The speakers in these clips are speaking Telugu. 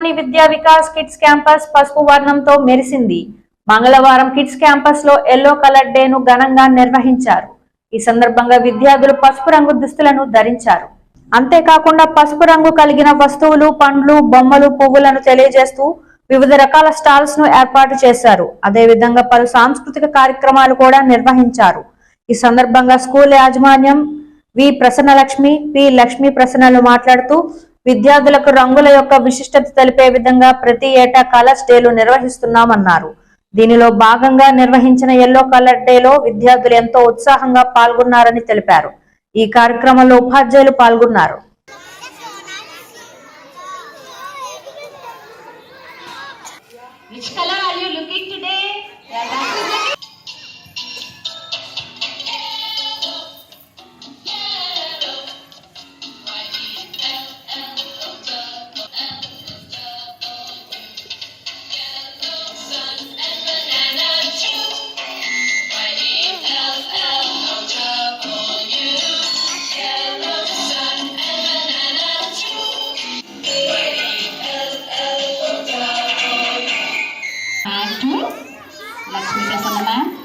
విద్యా వికాస్ కిడ్స్ క్యాంపస్ పసుపు వర్ణంతో మెరిసింది. మంగళవారం కిడ్స్ క్యాంపస్లో ఎల్లో కలర్ డే ను ఘనంగా నిర్వహించారు. ఈ సందర్భంగా విద్యార్థులు పసుపు రంగు దుస్తులను ధరించారు. అంతేకాకుండా పసుపు రంగు కలిగిన వస్తువులు పండ్లు బొమ్మలు పువ్వులను తెలియజేస్తూ వివిధ రకాల స్టాల్స్ను ఏర్పాటు చేశారు. అదేవిధంగా పలు సాంస్కృతిక కార్యక్రమాలు కూడా నిర్వహించారు. ఈ సందర్భంగా స్కూల్ యాజమాన్యం వి ప్రసన్నలక్ష్మి పి లక్ష్మీ ప్రసన్నలు మాట్లాడుతూ విద్యార్థులకు రంగుల యొక్క విశిష్టత తెలిపే విధంగా ప్రతి ఏటా కలర్స్ డేలు నిర్వహిస్తున్నామన్నారు. దీనిలో భాగంగా నిర్వహించిన ఎల్లో కలర్ డేలో విద్యార్థులు ఎంతో ఉత్సాహంగా పాల్గొన్నారని తెలిపారు. ఈ కార్యక్రమంలో ఉపాధ్యాయులు పాల్గొన్నారు. Which Mas Wida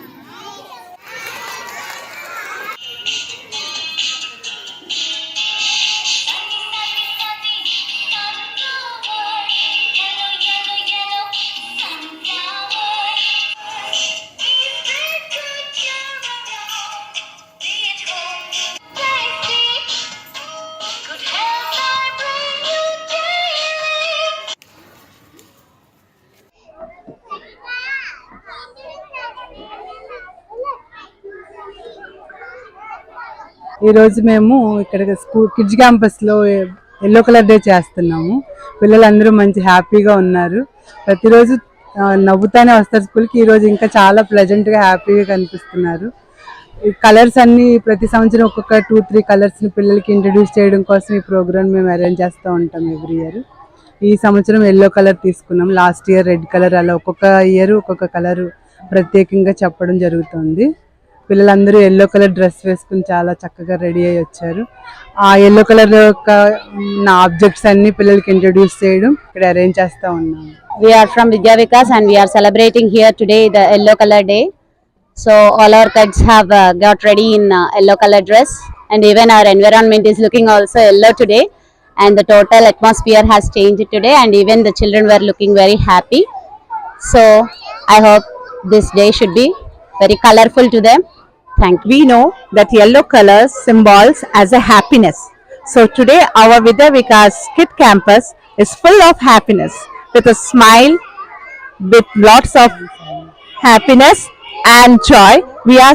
ఈ రోజు మేము ఇక్కడ స్కూల్ కిడ్స్ క్యాంపస్లో ఎల్లో కలర్ డే చేస్తున్నాము. పిల్లలందరూ మంచి హ్యాపీగా ఉన్నారు. ప్రతిరోజు నవ్వుతానే వస్తారు స్కూల్కి ఈ రోజు ఇంకా చాలా ప్లెజెంట్గా హ్యాపీగా కనిపిస్తున్నారు. ఈ కలర్స్ అన్ని ప్రతి సంవత్సరం ఒక్కొక్క టూ త్రీ కలర్స్ని పిల్లలకి ఇంట్రడ్యూస్ చేయడం కోసం ఈ ప్రోగ్రామ్ మేము అరేంజ్ చేస్తూ ఉంటాం ఎవ్రీ ఇయర్ ఈ సంవత్సరం ఎల్లో కలర్ తీసుకున్నాం. లాస్ట్ ఇయర్ రెడ్ కలర్ అలా ఒక్కొక్క ఇయర్ ఒక్కొక్క కలర్ ప్రత్యేకంగా చెప్పడం జరుగుతుంది. పిల్లలందరూ ఎల్లో కలర్ డ్రెస్ వేసుకుని చాలా చక్కగా రెడీ అయ్యి వచ్చారు. ఆ ఎల్లో కలర్ యొక్క ఆబ్జెక్ట్స్ అన్ని పిల్లలకి ఇంట్రొడ్యూస్ చేయడం ఇక్కడ అరేంజ్ చేస్తా ఉన్నాం we're from Vidya Vikas and we're celebrating here today the yellow colour day so all our kids have got ready in yellow colour dress and even our environment is looking also yellow today and the total atmosphere has change today and even the children were looking very happy so I hope this day should be very colorful to them. Thank we know that yellow color symbols as a happiness. So today our Vidya Vikas Kid Campus is full of happiness with a smile, with lots of happiness and joy. We are